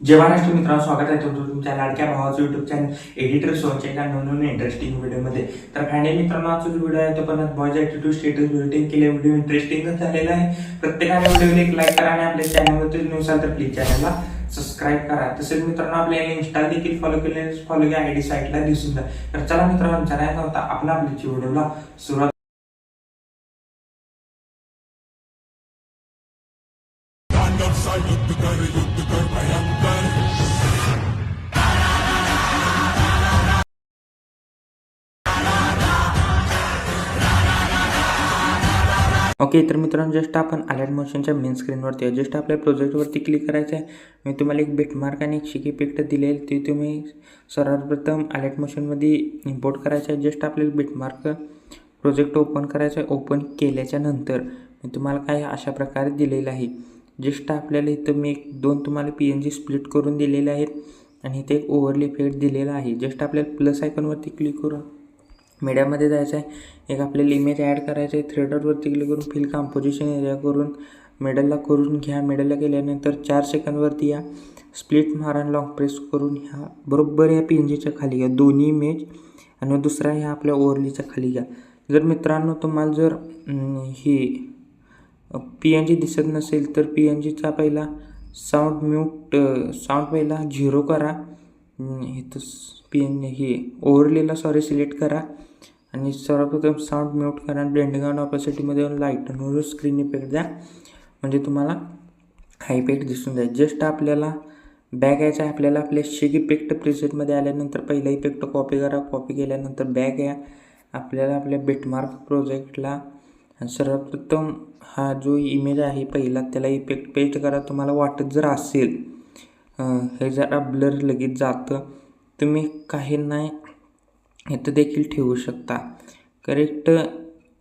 जय महाराष्ट्र मित्रांनो स्वागत आहे तुमचं तुमच्या लाडक्या भावाचं युट्यूब चॅनल एडिटर सोनच्या एका नवीन इंटरेस्टिंग व्हिडिओमध्ये तर फायनली मित्रांनो आजचा जो व्हिडिओ आहे तो पण बॉयज ॲटिट्यूड स्टेटस बिल्डिंग केले व्हिडिओ इंटरेस्टिंगच झालेला आहे. प्रत्येकाने व्हिडिओला एक लाईक करा आणि आपल्या चॅनलवरती न्यूज तर प्लीज चॅनलला सबस्क्राईब करा. तसेच मित्रांनो आपल्याला इन्स्टा देखील फॉलो केले फॉलो घ्या आयडी साईटला दिसून जा तर चला मित्रांनो जरा होता. आपला आपल्या व्हिडिओला सुरुवात युद्ध कर युद्ध कर भयंकर ओके तर मित्रांनो जस्ट आपण अलर्ट मोशनच्या मेन स्क्रीनवरती आहे. जस्ट आपल्या प्रोजेक्टवरती क्लिक करायचं आहे. मी तुम्हाला एक बिटमार्क आणि एक शिकी पिक्ट दिलेल ते तुम्ही सर्वप्रथम अलर्ट मोशनमध्ये इम्पोर्ट करायचं आहे. जस्ट आपल्याला बिटमार्क प्रोजेक्ट ओपन करायचं आहे. ओपन केल्याच्यानंतर मी तुम्हाला काय अशा प्रकारे दिलेलं आहे. जस्ट आपल्याला इथं मी एक दोन तुम्हाला पी एन जी स्प्लिट करून दिलेले आहेत आणि इथे एक ओव्हरले इफेक्ट दिलेला आहे. जस्ट आपल्याला प्लस आयकॉनवरती क्लिक करून मीडियामध्ये जायचं आहे. एक आपल्याला इमेज ॲड करायचं आहे. थ्रेडरवरती क्लिक करून फिल कॉम्पोजिशन एरिया करून मेडलला करून घ्या. मेडलला गेल्यानंतर चार सेकंदवरती या. स्प्लिट मारा लॉंग प्रेस करून ह्या बरोबर या पी एन जीच्या खाली घ्या. दोन्ही इमेज आणि दुसरा ह्या आपल्या ओव्हरलीच्या खाली घ्या. जर मित्रांनो तुम्हाला जर ही पी एन जी दिसत नसेल तर पी एन जीचा पहिला साऊंड म्यूट साऊंड पहिला झिरो करा. इथं पी एन ही ओव्हरलेला सॉरी सिलेक्ट करा. आणि सर्वप्रथम साऊंड म्यूट करा. आणि ब्लेंडिंग ऑन ऑपॉसिटीमध्ये लाईटनवर स्क्रीन इफेक्ट द्या. म्हणजे तुम्हाला हा इफेक्ट दिसून जाईल. जस्ट आपल्याला बॅग यायचा आहे. आपल्याला आपल्या शेक इफेक्ट प्रिसेटमध्ये आल्यानंतर पहिला इफेक्ट कॉपी करा. कॉपी केल्यानंतर बॅग या. आपल्याला आपल्या बिटमार्क प्रोजेक्टला सर्वप्रथम हा जो इमेज आहे पहिला त्याला इफेक्ट पेस्ट करा तुम्हाला वाटत जर असेल हे जरा ब्लर लगेच जातं तुम्ही काही नाही इथं देखील ठेवू शकता. करेक्ट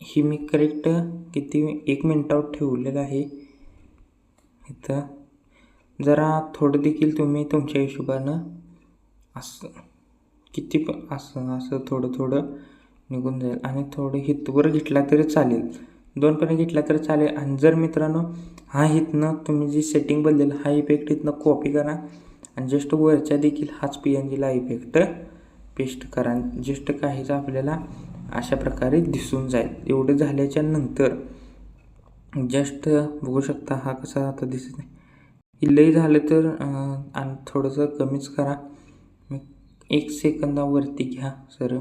ही मी करेक्ट किती एक मिनटावर ठेवलेलं आहे. इथं. जरा थोडं देखील तुम्ही तुमच्या हिशोबानं असं किती पण असं असं थोडं थोडं निघून जाईल. आणि थोडं हितवर घेतला तरी चालेल. दोनपर्यंत घेतला तर चालेल. आणि जर मित्रांनो हा इथनं तुम्ही जी सेटिंग बदलेल हा इफेक्ट इथनं कॉपी करा. आणि जस्ट वरच्या देखील हाच पी एन जीला इफेक्ट पेस्ट करा. आणि जस्ट काहीच आपल्याला अशा प्रकारे दिसून जाईल. एवढं झाल्याच्यानंतर जस्ट बघू शकता हा कसा आता दिसत नाही. लई झालं तर आणि थोडंसं कमीच करा. एक सेकंदावरती घ्या सर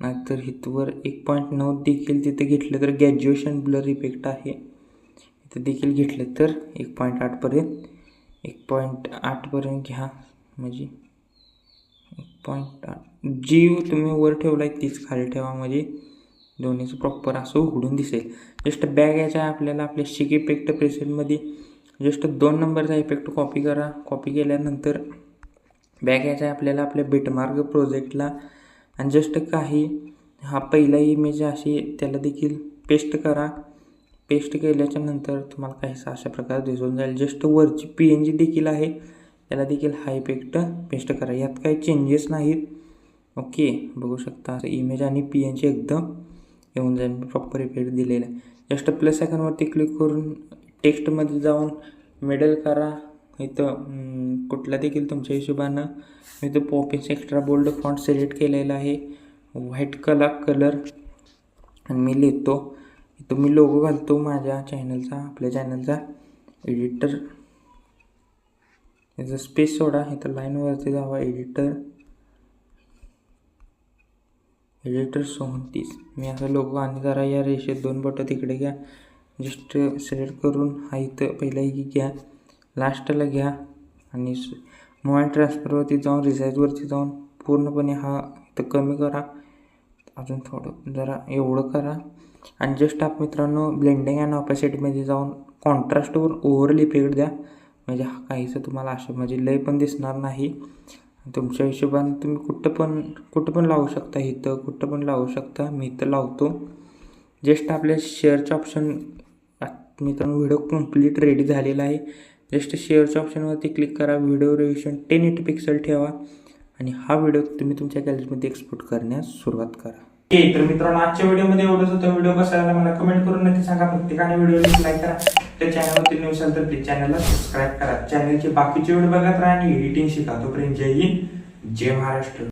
नाहीतर इथवर एक पॉईंट नऊ देखील तिथे घेतलं तर ग्रॅज्युएशन ब्लर इफेक्ट आहे. इथं देखील घेतलं तर एक पॉईंट आठपर्यंत एक पॉईंट आठपर्यंत घ्या. म्हणजे एक पॉईंट आठ. जी तुम्ही वर ठेवला आहे तीच खाली ठेवा. म्हणजे दोन्हीचं प्रॉपर असं उघडून दिसेल. जस्ट बॅग याच्या आपल्याला आपल्या शिक इफेक्ट प्रेसेंटमध्ये जस्ट दोन नंबरचा इफेक्ट कॉपी करा. कॉपी केल्यानंतर बॅग याच्या आपल्याला आपल्या बिटमार्ग प्रोजेक्टला आणि जस्ट काही हा पहिला इमेज अशी त्याला देखील पेस्ट करा. पेस्ट केल्याच्यानंतर तुम्हाला काहीसा अशा प्रकारे दिसून जाईल. जस्ट वरची पी एन जी देखील आहे. त्याला देखील हा इफेक्ट पेस्ट करा. यात काही चेंजेस नाहीत. ओके बघू शकता असं इमेज आणि पी एन जी एकदम येऊन जाईल. प्रॉपर इफेक्ट दिलेला आहे. जस्ट प्लस आयकॉनवरती क्लिक करून टेक्स्टमध्ये जाऊन मेडल करा. इथं कुठला देखील तुमच्या हिशोबानं मी तो popping extra bold font select केलेला आहे. व्हाईट कला कलर आणि मी लिहितो. इथं मी लोगो घालतो माझ्या चॅनलचा आपल्या चॅनलचा एडिटर याचा स्पेस सोडा. इथं लाईनवरती जावा एडिटर एडिटर सोहतीस. मी असा लोगो आणि जरा या रेषेत दोन बटं तिकडे घ्या. जस्ट सिलेक्ट करून हा इथं पहिलाही घ्या. लास्टला घ्या. आणि मोबाईल ट्रान्सफरवरती जाऊन रिचार्जवरती जाऊन पूर्णपणे हा इथं कमी करा. अजून थोडं जरा एवढं करा. आणि जस्ट आप मित्रांनो ब्लेंडिंग अँड ऑपॉसिटीमध्ये जाऊन कॉन्ट्रास्टवर ओव्हरली इफेक्ट द्या. म्हणजे हा काहीसं तुम्हाला असं म्हणजे लय पण दिसणार नाही. तुमच्या हिशोबाने तुम्ही कुठं पण कुठं पण लावू शकता इथं कुठं पण लावू शकता. मी इथं लावतो. जस्ट आपल्या शेअरचं ऑप्शन मित्रांनो व्हिडिओ कंप्लीट रेडी झालेला आहे. जस्ट शेअरच्या ऑप्शनवरती क्लिक करा. Video revision ten eighty pixel ठेवा. आणि हा व्हिडिओ तुम्ही तुमच्या गॅलरीमध्ये एक्सपोर्ट करण्यास सुरुवात करा. ओके तर मित्रांनो आजच्या व्हिडिओमध्ये एवढंच. होतं व्हिडिओ कसा आला मला कमेंट करून नक्की सांगा. प्रत्येकाने व्हिडिओ लाईक करा. त्या चॅनलवरती न्यू असाल तर प्लीज चॅनलला सबस्क्राईब करा. चॅनलचे बाकीचे व्हिडिओ बघत राहा आणि एडिटिंग शिका. तोपर्यंत जय हिंद जय महाराष्ट्र.